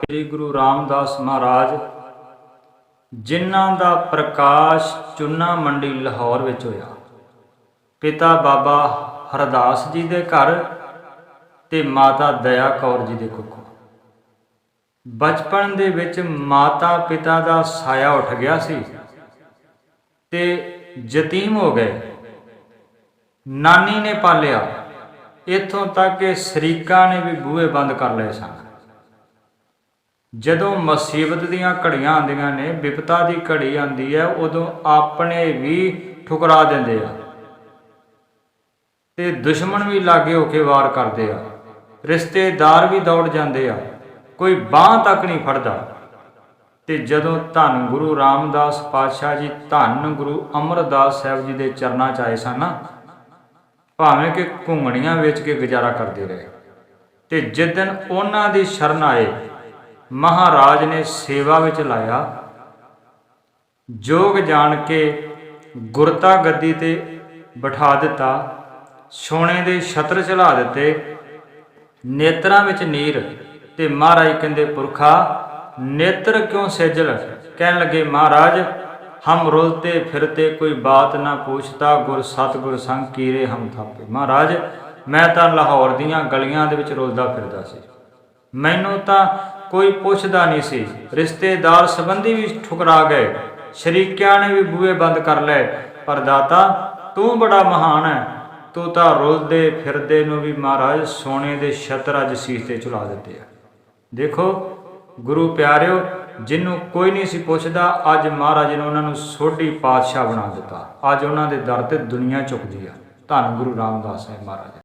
ਸ੍ਰੀ ਗੁਰੂ ਰਾਮਦਾਸ ਮਹਾਰਾਜ, ਜਿਨ੍ਹਾਂ ਦਾ ਪ੍ਰਕਾਸ਼ ਚੁੰਨਾ ਮੰਡੀ ਲਾਹੌਰ ਵਿੱਚ ਹੋਇਆ। ਪਿਤਾ ਬਾਬਾ ਹਰਦਾਸ ਜੀ ਦੇ ਘਰ ਤੇ ਮਾਤਾ ਦਇਆ ਕੌਰ ਜੀ ਦੇ ਕੁੱਖੋਂ ਬਚਪਨ ਦੇ ਵਿੱਚ ਮਾਤਾ ਪਿਤਾ ਦਾ ਸਾਇਆ ਉੱਠ ਗਿਆ ਸੀ ਤੇ ਯਤੀਮ ਹੋ ਗਏ। ਨਾਨੀ ਨੇ ਪਾਲਿਆ। ਇੱਥੋਂ ਤੱਕ ਕਿ ਸ਼ਰੀਕਾਂ ਨੇ ਵੀ ਬੂਹੇ ਬੰਦ ਕਰ ਲਏ ਸਨ। ਜਦੋਂ ਮੁਸੀਬਤ ਦੀਆਂ ਘੜੀਆਂ ਆਉਂਦੀਆਂ ਨੇ, ਵਿਪਤਾ ਦੀ ਘੜੀ ਆਉਂਦੀ ਹੈ, ਉਦੋਂ ਆਪਣੇ ਵੀ ਠੁਕਰਾ ਦਿੰਦੇ ਆ। ਤੇ ਦੁਸ਼ਮਣ ਵੀ ਲਾਗੇ ਹੋ ਕੇ ਵਾਰ ਕਰਦੇ ਆ। ਰਿਸ਼ਤੇਦਾਰ ਵੀ ਦੌੜ ਜਾਂਦੇ ਆ। ਕੋਈ ਬਾਹ ਤੱਕ ਨਹੀਂ ਫੜਦਾ। ਤੇ ਜਦੋਂ ਧੰਨ ਗੁਰੂ ਰਾਮਦਾਸ ਪਾਤਸ਼ਾਹ ਜੀ, ਧੰਨ ਗੁਰੂ ਅਮਰਦਾਸ ਸਾਹਿਬ ਜੀ ਦੇ ਚਰਨਾਂ 'ਚ ਆਏ ਸਨ ਨਾ, ਭਾਵੇਂ ਕਿ ਘੁੰਗਣੀਆਂ ਵੇਚ ਕੇ ਗੁਜ਼ਾਰਾ ਕਰਦੇ ਰਹੇ। ਤੇ ਜਿਸ ਦਿਨ ਉਹਨਾਂ ਦੀ ਸ਼ਰਨ ਆਏ ਮਹਾਰਾਜ ਨੇ ਸੇਵਾ ਵਿੱਚ ਲਾਇਆ। ਜੋਗ ਜਾਣ ਕੇ ਗੁਰਤਾ ਗੱਦੀ ਤੇ ਬਿਠਾ ਦਿੱਤਾ। ਸੋਨੇ ਦੇ ਛਤਰ ਚਲਾ ਦਿੱਤੇ। ਨੇਤਰਾਂ ਵਿੱਚ ਨੀਰ ਤੇ ਮਹਾਰਾਜ ਕਹਿੰਦੇ, ਪੁਰਖਾ, ਨੇਤਰ ਕਿਉਂ ਸੇਜਲ? ਕਹਿਣ ਲੱਗੇ, ਮਹਾਰਾਜ, ਹਮ ਰੋਲਤੇ ਫਿਰਤੇ ਕੋਈ ਬਾਤ ਨਾ ਪੁੱਛਤਾ, ਗੁਰ ਸਤਗੁਰ ਸੰਗ ਕੀਰੇ ਹਮ ਥਾਪੇ। ਮਹਾਰਾਜ, ਮੈਂ ਤਾਂ ਲਾਹੌਰ ਦੀਆਂ ਗਲੀਆਂ ਦੇ ਵਿੱਚ ਰੋਲਦਾ ਫਿਰਦਾ ਸੀ। ਮੈਨੂੰ ਤਾਂ ਕੋਈ ਪੁੱਛਦਾ ਨਹੀਂ ਸੀ। ਰਿਸ਼ਤੇਦਾਰ ਸੰਬੰਧੀ ਵੀ ਠੁਕਰਾ ਗਏ। ਸ਼ਰੀਕਿਆਂ ਨੇ ਵੀ ਬੂਹੇ ਬੰਦ ਕਰ ਲਏ। ਪਰ ਦਾਤਾ, ਤੂੰ ਬੜਾ ਮਹਾਨ ਹੈ ਤੂੰ ਤਾਂ ਰੁਲਦੇ ਫਿਰਦੇ ਨੂੰ ਵੀ ਮਹਾਰਾਜ ਸੋਨੇ ਦੇ ਛਤਰ ਅੱਜ ਸੀਸ ਤੇ ਚੁਲਾ ਦਿੱਤੇ ਆ। ਦੇਖੋ, ਗੁਰੂ ਪਿਆਰਿਓ ਜਿਹਨੂੰ ਕੋਈ ਨਹੀਂ ਸੀ ਪੁੱਛਦਾ, ਅੱਜ ਮਹਾਰਾਜ ਨੇ ਉਹਨਾਂ ਨੂੰ ਸੋਢੀ ਪਾਤਸ਼ਾਹ ਬਣਾ ਦਿੱਤਾ। ਅੱਜ ਉਹਨਾਂ ਦੇ ਦਰ ਤੇ ਦੁਨੀਆ ਝੁਕਦੀ ਆ। ਧੰਨ ਗੁਰੂ ਰਾਮਦਾਸ ਸਾਹਿਬ ਮਹਾਰਾਜ।